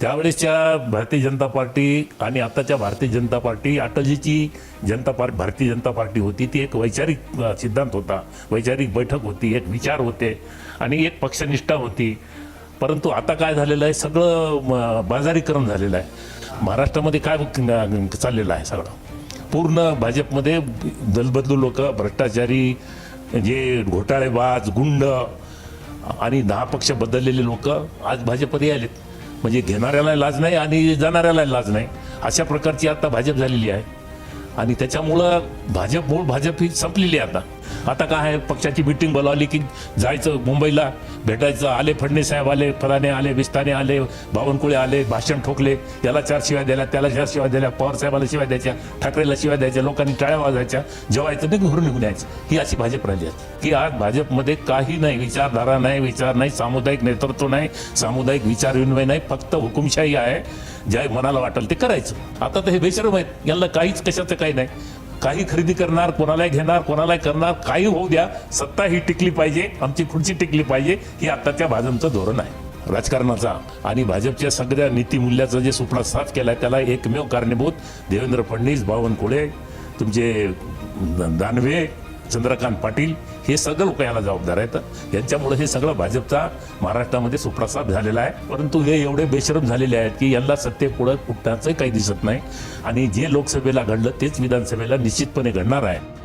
त्यावेळेसच्या Bharatiya Janata party आणि आताच्या Bharatiya Janata party अटलजीची जनता party Bharatiya Janata party होती ती एक वैचारिक सिद्धांत होता. वैचारिक बैठक होती एक विचार होते आणि एक पक्षनिष्ठा होती. परंतु आता काय झालेलं आहे? सगळं म, बाजारीकरण झालेलं आहे. महाराष्ट्रामध्ये काय चाललेलं आहे सगळं? पूर्ण भाजपमध्ये दलबदलू लोक भ्रष्टाचारी जे घोटाळेबाज गुंड आणि दहा पक्ष बदललेले लोक आज भाजपमध्ये आलेत. म्हणजे घेणाऱ्याला लाज नाही आणि जाणाऱ्याला लाज नाही. अशा प्रकारची आता भाजप झालेली आहे. आणि त्याच्यामुळं भाजप मूळ भाजप ही संपलेली आहे आता. आता काय आहे? पक्षाची मिटिंग बोलावली की जायचं मुंबईला भेटायचं. आले फडणवीस साहेब आले फलाने आले विस्ताने आले बावनकुळे आले भाषण ठोकले. याला चार शिवाय दिल्या त्याला चार शिवाय दिल्या पवार साहेबाला शिवाय द्यायच्या ठाकरेला शिवाय द्यायच्या लोकांनी टाळ्या वाजायच्या जेवायचं ते घरून निघून यायचं. ही अशी भाजप राहिली आहे. की आज भाजपमध्ये काही नाही विचारधारा नाही विचार नाही सामुदायिक नेतृत्व नाही सामुदायिक विचार विनिमय नाही फक्त हुकुमशाही आहे. ज्या मनाला वाटेल ते करायचं. आता तर हे बेशरम आहेत. यांना काहीच कशाचं काही नाही. काही खरेदी करणार कोणालाही घेणार कोणालाही करणार काही होऊ द्या. सत्ता ही टिकली पाहिजे आमची खुर्ची टिकली पाहिजे हे आताच्या भाजपचं धोरण आहे. राजकारणाचा आणि भाजपच्या सगळ्या नीतीमूल्याचा जे सुपडा साफ आहे त्याला एकमेव कारणीभूत देवेंद्र फडणवीस बावनकुळे तुमचे दानवे चंद्रकांत पाटील हे सगळं लोक याला जबाबदार आहेत. यांच्यामुळे हे सगळं भाजपचा महाराष्ट्रामध्ये सुप्रसाद झालेला आहे. परंतु हे एवढे बेशरम झालेले आहेत की यांना सत्तेपुढं कुठण्याचं काही दिसत नाही. आणि जे लोकसभेला घडलं तेच विधानसभेला निश्चितपणे घडणार आहे.